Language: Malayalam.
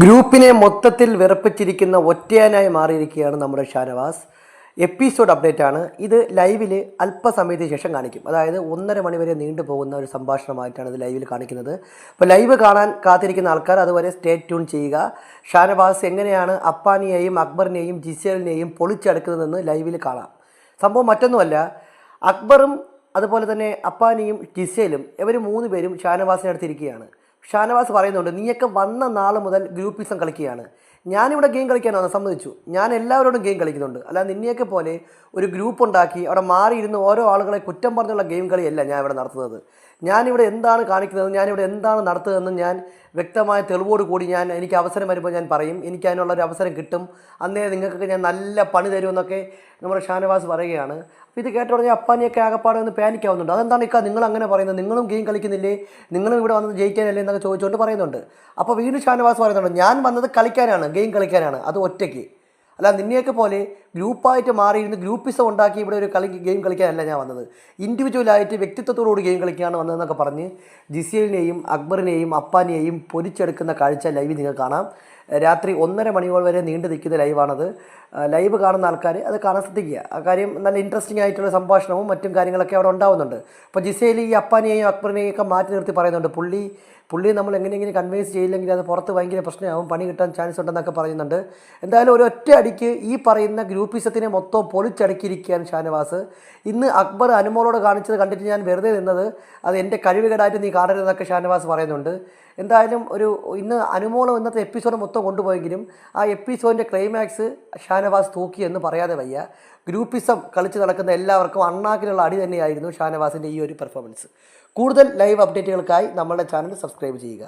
ഗ്രൂപ്പിനെ മൊത്തത്തിൽ വിറപ്പിച്ചിരിക്കുന്ന ഒറ്റയാനായി മാറിയിരിക്കുകയാണ് നമ്മുടെ ഷാനവാസ്. എപ്പിസോഡ് അപ്ഡേറ്റ് ആണ്. ഇത് ലൈവിൽ അല്പസമയത്തിന് ശേഷം കാണിക്കും. അതായത് ഒന്നര മണിവരെ നീണ്ടു പോകുന്ന ഒരു സംഭാഷണമായിട്ടാണ് ഇത് ലൈവിൽ കാണിക്കുന്നത്. അപ്പോൾ ലൈവ് കാണാൻ കാത്തിരിക്കുന്ന ആൾക്കാർ അതുവരെ സ്റ്റേ ട്യൂൺ ചെയ്യുക. ഷാനവാസ് എങ്ങനെയാണ് അപ്പാനിയെയും അക്ബറിനെയും ജിസേലിനെയും പൊളിച്ചെടുക്കുന്നതെന്ന് ലൈവിൽ കാണാം. സംഭവം മറ്റൊന്നുമല്ല അക്ബറും അതുപോലെ തന്നെ അപ്പാനിയും ജിസേലും ഇവർ മൂന്ന് പേരും ഷാനവാസിനെ അടുത്തിരിക്കുകയാണ് ഷാനവാസ് പറയുന്നുണ്ട് നീയൊക്കെ വന്ന നാൾ മുതൽ ഗ്രൂപ്പിസം കളിക്കുകയാണ്. ഞാനിവിടെ ഗെയിം കളിക്കാനാണ് സമ്മതിച്ചു. ഞാൻ എല്ലാവരോടും ഗെയിം കളിക്കുന്നുണ്ട്. അല്ല നിന്നെയൊക്കെ പോലെ ഒരു ഗ്രൂപ്പ് ഉണ്ടാക്കി അവിടെ മാറിയിരുന്ന് ഓരോ ആളുകളെ കുറ്റം പറഞ്ഞുള്ള ഗെയിം കളിയല്ല ഞാൻ ഇവിടെ നടത്തുന്നത്. ഞാനിവിടെ എന്താണ് കാണിക്കുന്നത്? ഞാനിവിടെ എന്താണ് നടത്തുന്നതെന്ന് ഞാൻ വ്യക്തമായ തെളിവോട് കൂടി ഞാൻ എനിക്ക് അവസരം വരുമ്പോൾ ഞാൻ പറയും. എനിക്ക് അതിനുള്ള ഒരു അവസരം കിട്ടും. അന്നേ നിങ്ങൾക്കൊക്കെ ഞാൻ നല്ല പണി തരുമെന്നൊക്കെ നമ്മുടെ ഷാനവാസ് പറയുകയാണ്. ഇത് കേട്ട ഉടനെ അപ്പാനിയൊക്കെ ആകപ്പാടെ പാനിക് ആവുന്നുണ്ട് അതെന്താണ് ഇക്ക നിങ്ങൾ അങ്ങനെ പറയുന്നത്? നിങ്ങളും ഗെയിം കളിക്കുന്നില്ലേ? നിങ്ങളും ഇവിടെ വന്നത് ജയിക്കാനല്ലേ എന്നൊക്കെ ചോദിച്ചുകൊണ്ട് പറയുന്നുണ്ട്. അപ്പോൾ വീണ്ടും ഷാനവാസ് പറയുന്നുണ്ട് ഞാൻ വന്നത് കളിക്കാനാണ് ഗെയിം കളിക്കാനാണ് അത് ഒറ്റയ്ക്ക്. അല്ല നിന്നെയൊക്കെ പോലെ ഗ്രൂപ്പായിട്ട് മാറിയിരുന്ന് ഗ്രൂപ്പിസം ഉണ്ടാക്കി ഇവിടെ ഒരു കളി ഗെയിം കളിക്കാനല്ല ഞാൻ വന്നത്. ഇൻഡിവിജ്വലായിട്ട് വ്യക്തിത്വത്തോടുകൂടി ഗെയിം കളിക്കുകയാണ് വന്നതെന്നൊക്കെ പറഞ്ഞ് ജിസിയലിനെയും അക്ബറിനെയും അപ്പാനെയും പൊരിച്ചെടുക്കുന്ന കാഴ്ച ലൈവ് നിങ്ങൾ കാണാം. രാത്രി ഒന്നര മണിയോൾ വരെ നീണ്ടു നിൽക്കുന്ന ലൈവാണത് ലൈവ് കാണുന്ന ആൾക്കാർ അത് കാണാൻ ശ്രദ്ധിക്കുക. ആ കാര്യം നല്ല ഇൻട്രസ്റ്റിംഗ് ആയിട്ടുള്ള സംഭാഷണവും മറ്റും കാര്യങ്ങളൊക്കെ അവിടെ ഉണ്ടാവുന്നുണ്ട്. അപ്പോൾ ജിസേൽ ഈ അപ്പാനെയും അക്ബറിനെയും ഒക്കെ മാറ്റി നിർത്തി പറയുന്നുണ്ട് പുള്ളി പുള്ളി നമ്മൾ എങ്ങനെയെങ്കിലും കൺവിൻസ് ചെയ്യില്ലെങ്കിൽ അത് പുറത്ത് ഭയങ്കര പ്രശ്നമാവും പണി കിട്ടാൻ ചാൻസ് ഉണ്ടെന്നൊക്കെ പറയുന്നുണ്ട്. എന്തായാലും ഒരു ഒറ്റ അടിക്ക് ഈ പറയുന്ന ഗ്രൂപ്പിസത്തിനെ മൊത്തം പൊളിച്ചടുക്കിയിരിക്കുകയാണ് ഷാനവാസ്. ഇന്ന് അക്ബർ അനുമോളോട് കാണിച്ചത് കണ്ടിട്ട് ഞാൻ വെറുതെ നിന്നത് അത് എന്റെ കഴിവുകേടായിട്ട് നീ കാണരുതെന്നൊക്കെ ഷാനവാസ് പറയുന്നുണ്ട്. എന്തായാലും ഒരു ഇന്ന് അനുമോളം ഇന്നത്തെ എപ്പിസോഡ് മൊത്തം കൊണ്ടുപോയെങ്കിലും ആ എപ്പിസോഡിന്റെ ക്ലൈമാക്സ് ഷാനവാസ് തൂക്കി എന്ന് പറയാതെ വയ്യ. ഗ്രൂപ്പിസം കളിച്ച് നടക്കുന്ന എല്ലാവർക്കും അണ്ണാക്കിലുള്ള അടി തന്നെയായിരുന്നു ഷാനവാസിന്റെ ഈ ഒരു പെർഫോമൻസ് കൂടുതൽ ലൈവ് അപ്ഡേറ്റുകൾക്കായി നമ്മളുടെ ചാനൽ സബ്സ്ക്രൈബ് ചെയ്യുക.